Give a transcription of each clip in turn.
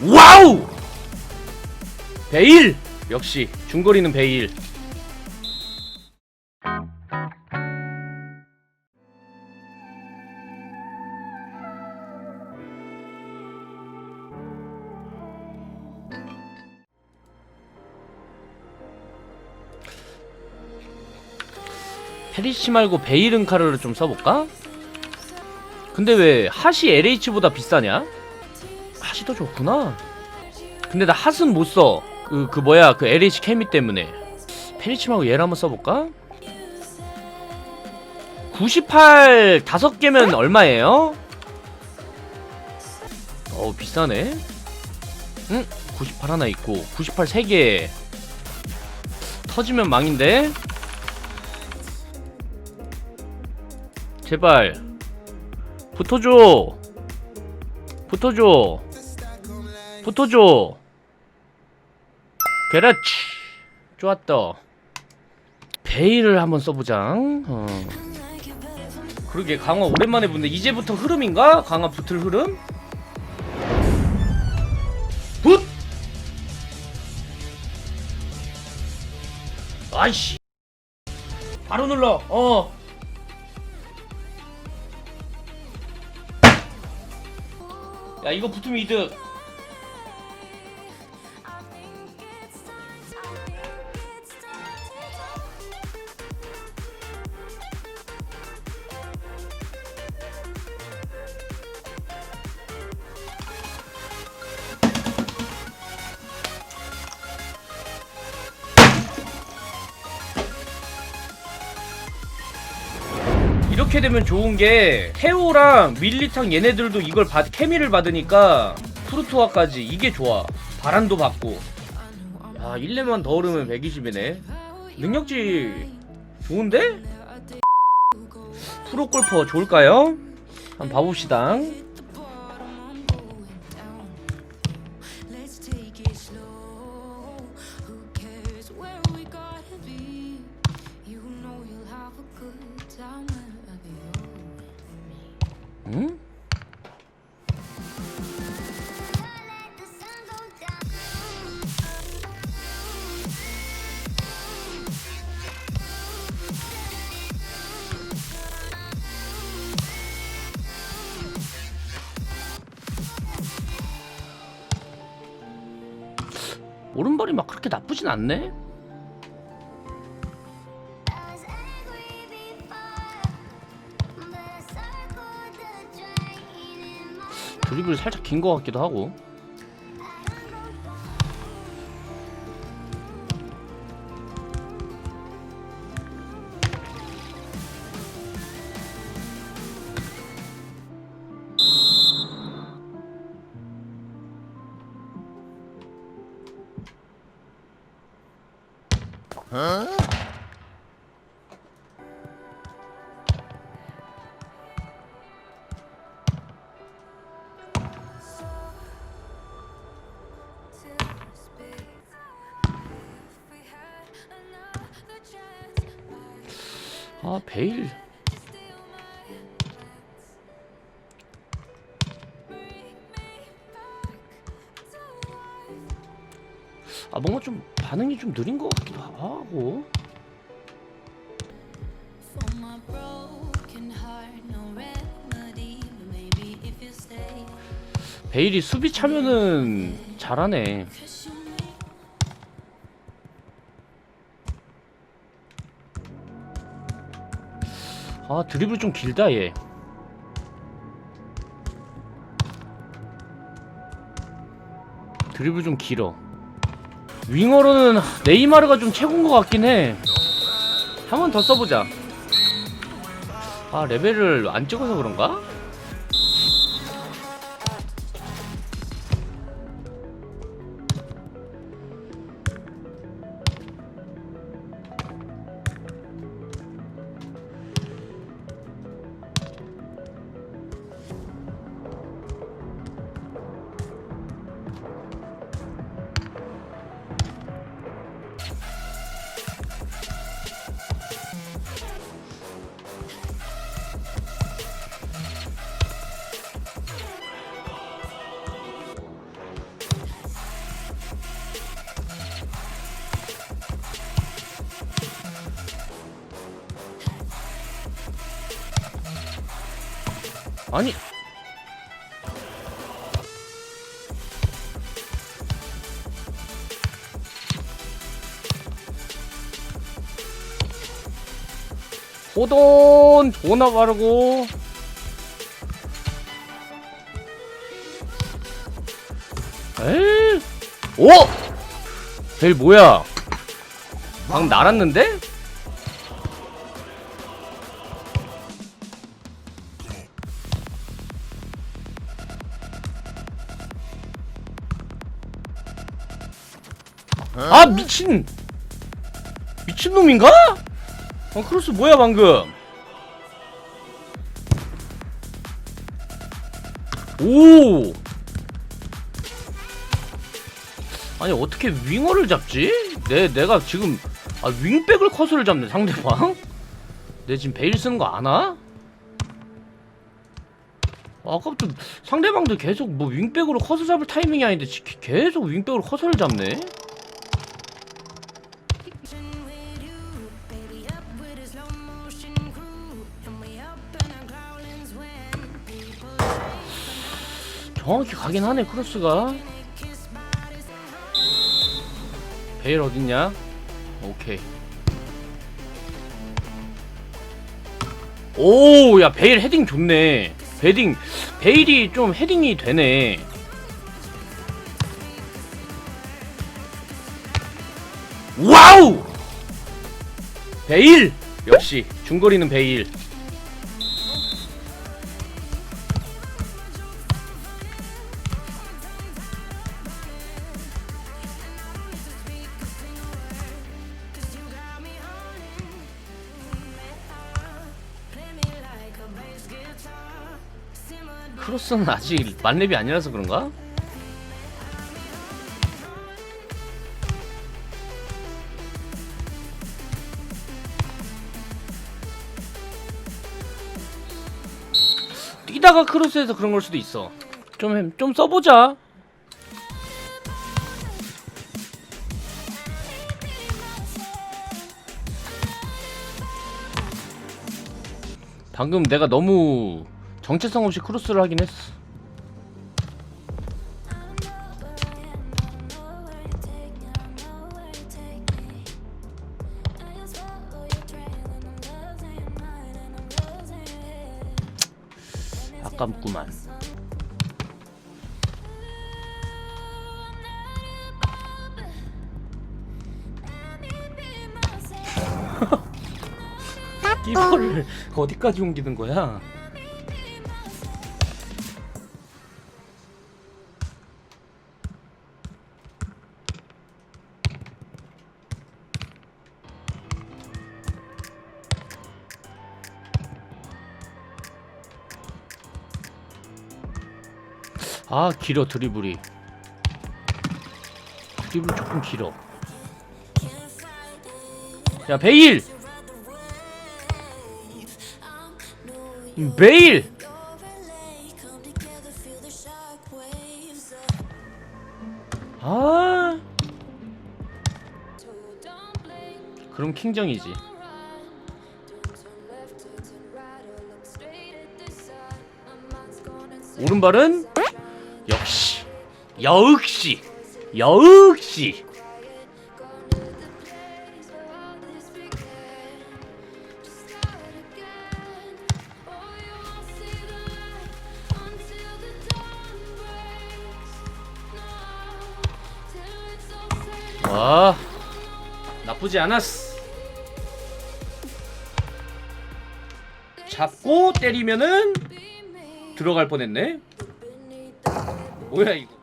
와우! 베일! 역시 중거리는 베일. 페리시 말고 베이른카를 좀 써볼까? 근데 왜 핫이 LH보다 비싸냐? 핫이 더 좋구나. 근데 나 핫은 못 써. 그, 그 뭐야, 그 LH 케미 때문에. 페리치 말고 얘를 한번 써볼까? 98 다섯 개면 얼마예요? 어우, 비싸네. 응? 98 하나 있고, 98 3개. 터지면 망인데? 제발. 붙어줘. 붙어줘. 붙어줘. 그렇지. 좋았다. 베일을 한번 써보자. 어. 그러게 강화 오랜만에 보는데 이제부터 흐름인가? 강화 붙을 흐름? 붙! 아이씨. 바로 눌러. 어. 야 이거 붙으면 이득. 이렇게 되면 좋은 게 태오랑 밀리탕 얘네들도 이걸 받 케미를 받으니까 프루토아까지 이게 좋아 바람도 받고 야 1레만 더 오르면 120이네 능력치 좋은데? 프로골퍼 좋을까요? 한번 봐봅시다 응? 오른발이 막 그렇게 나쁘진 않네. 드리블 살짝 긴 것 같기도 하고. 아 베일. 아 뭔가 좀 반응이 좀 느린 것 같기도 하고. 베일이 수비 차면은 잘하네. 아 드리블 좀 길다 얘. 드리블 좀 길어. 윙어로는 네이마르가 좀 최고인 것 같긴 해. 한 번 더 써보자. 아 레벨을 안 찍어서 그런가? 아니 호돈 존나 바르고 에이 오! 벨 뭐야 방금 날았는데? 아 미친 미친놈인가? 어 크로스 뭐야 방금 오 아니 어떻게 윙어를 잡지? 내 내가 지금 아 윙백을 커서를 잡네 상대방 내 지금 베일 쓰는 거 아나? 아까부터 상대방도 계속 뭐 윙백으로 커서 잡을 타이밍이 아닌데 지- 계속 윙백으로 커서를 잡네 정확히 가긴 하네 크로스가. 베일 어딨냐? 오케이. 오 야 베일 헤딩 좋네. 베딩 베일이 좀 헤딩이 되네. 와우! 베일! 역시 중거리는 베일 크로스는 아직 만렙이 아니라서 그런가? 뛰다가 크로스해서 그런 걸 수도 있어. 좀, 해- 좀 써보자. 방금 내가 너무 정체성 없이 크로스를 하긴 했어. 아깝구만. 끼버를 어디까지 옮기는 거야? 아 길어 드리블이. 드리블 조금 길어. 야 베일! 음, 베일! 아! 그럼 킹정이지. 오른발은 역시 역시 와 나쁘지 않았어. 잡고 때리면은 들어갈 뻔했네. 뭐야 이거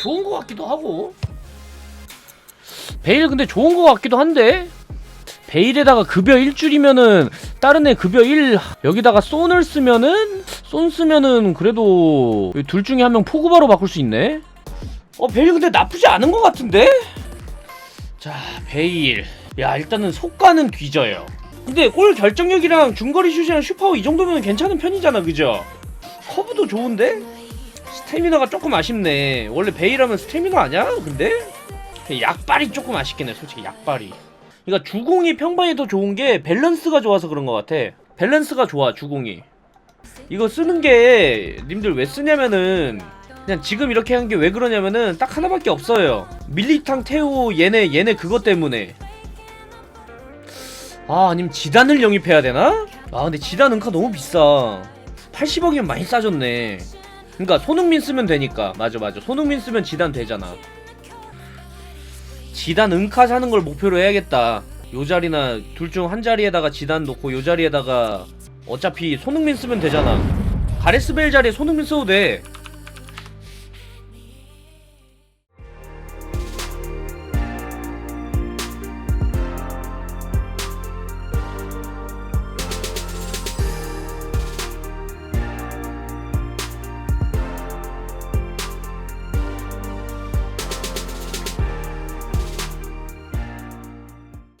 좋은 거 같기도 하고. 베일 근데 좋은 거 같기도 한데 베일에다가 급여 1줄이면은 다른 애 급여 1 여기다가 쏜을 쓰면은 쏜 쓰면은 그래도 둘 중에 한 명 포그바로 바꿀 수 있네. 어 베일 근데 나쁘지 않은 것 같은데? 자 베일. 야 일단은 속가는 뒤져요. 근데 골 결정력이랑 중거리 슛이랑 슈퍼 이 정도면 괜찮은 편이잖아 그죠? 커브도 좋은데 스태미너가 조금 아쉽네. 원래 베일하면 스태미너 아니야? 근데? 약발이 조금 아쉽겠네 솔직히 약발이. 그러니까 주공이 평방이 더 좋은 게 밸런스가 좋아서 그런 것 같아. 밸런스가 좋아 주공이. 이거 쓰는 게 님들 왜 쓰냐면은 그냥 지금 이렇게 한 게 왜 그러냐면은 딱 하나밖에 없어요. 밀리탕 태우 얘네 얘네 그것 때문에. 아 아니면 지단을 영입해야 되나? 아 근데 지단 은카 너무 비싸. 80억이면 많이 싸졌네 그러니까 손흥민 쓰면 되니까. 맞아 맞아. 손흥민 쓰면 지단 되잖아. 지단 은카 사는 걸 목표로 해야겠다. 요 자리나 둘 중 한 자리에다가 지단 놓고 요 자리에다가 어차피 손흥민 쓰면 되잖아. 가레스 벨 자리에 손흥민 써도 돼